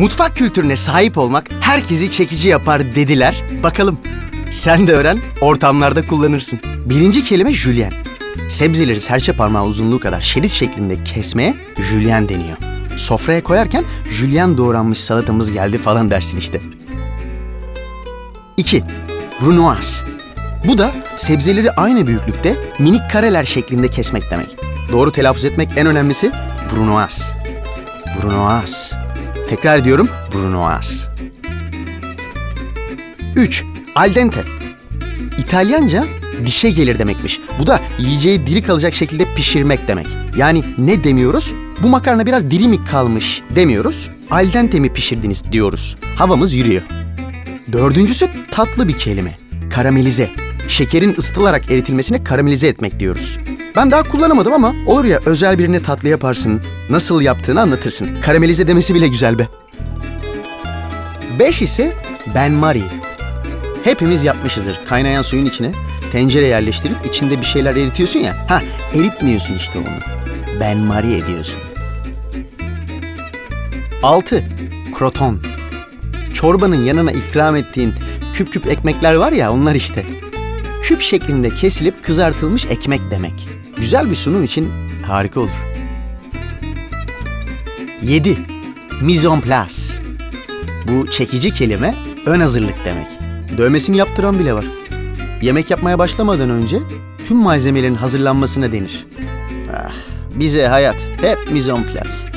Mutfak kültürüne sahip olmak herkesi çekici yapar dediler. Bakalım. Sen de öğren, ortamlarda kullanırsın. Birinci kelime jülyen. Sebzeleri serçe parmağı uzunluğu kadar şerit şeklinde kesmeye jülyen deniyor. Sofraya koyarken jülyen doğranmış salatamız geldi falan dersin işte. 2. Brunoise. Bu da sebzeleri aynı büyüklükte minik kareler şeklinde kesmek demek. Doğru telaffuz etmek en önemlisi Brunoise. Brunoise. Tekrar ediyorum Brunoise. 3. Al dente. İtalyanca dişe gelir demekmiş. Bu da yiyeceği diri kalacak şekilde pişirmek demek. Yani ne demiyoruz? Bu makarna biraz diri mi kalmış demiyoruz. Al dente mi pişirdiniz diyoruz. Havamız yürüyor. Dördüncüsü tatlı bir kelime. Karamelize. Şekerin ısıtılarak eritilmesine karamelize etmek diyoruz. Ben daha kullanamadım ama olur ya özel birine tatlı yaparsın, nasıl yaptığını anlatırsın. Karamelize demesi bile güzel be. Beş ise ben Marie. Hepimiz yapmışızdır. Kaynayan suyun içine tencere yerleştirip içinde bir şeyler eritiyorsun ya. Ha eritmiyorsun işte onu. Ben Marie ediyorsun. 6. Kroton. Çorbanın yanına ikram ettiğin küp küp ekmekler var ya onlar işte. Küp şeklinde kesilip kızartılmış ekmek demek. Güzel bir sunum için harika olur. 7. Mise en place. Bu çekici kelime ön hazırlık demek. Dövmesini yaptıran bile var. Yemek yapmaya başlamadan önce tüm malzemelerin hazırlanmasına denir. Ah, bize hayat hep mise en place.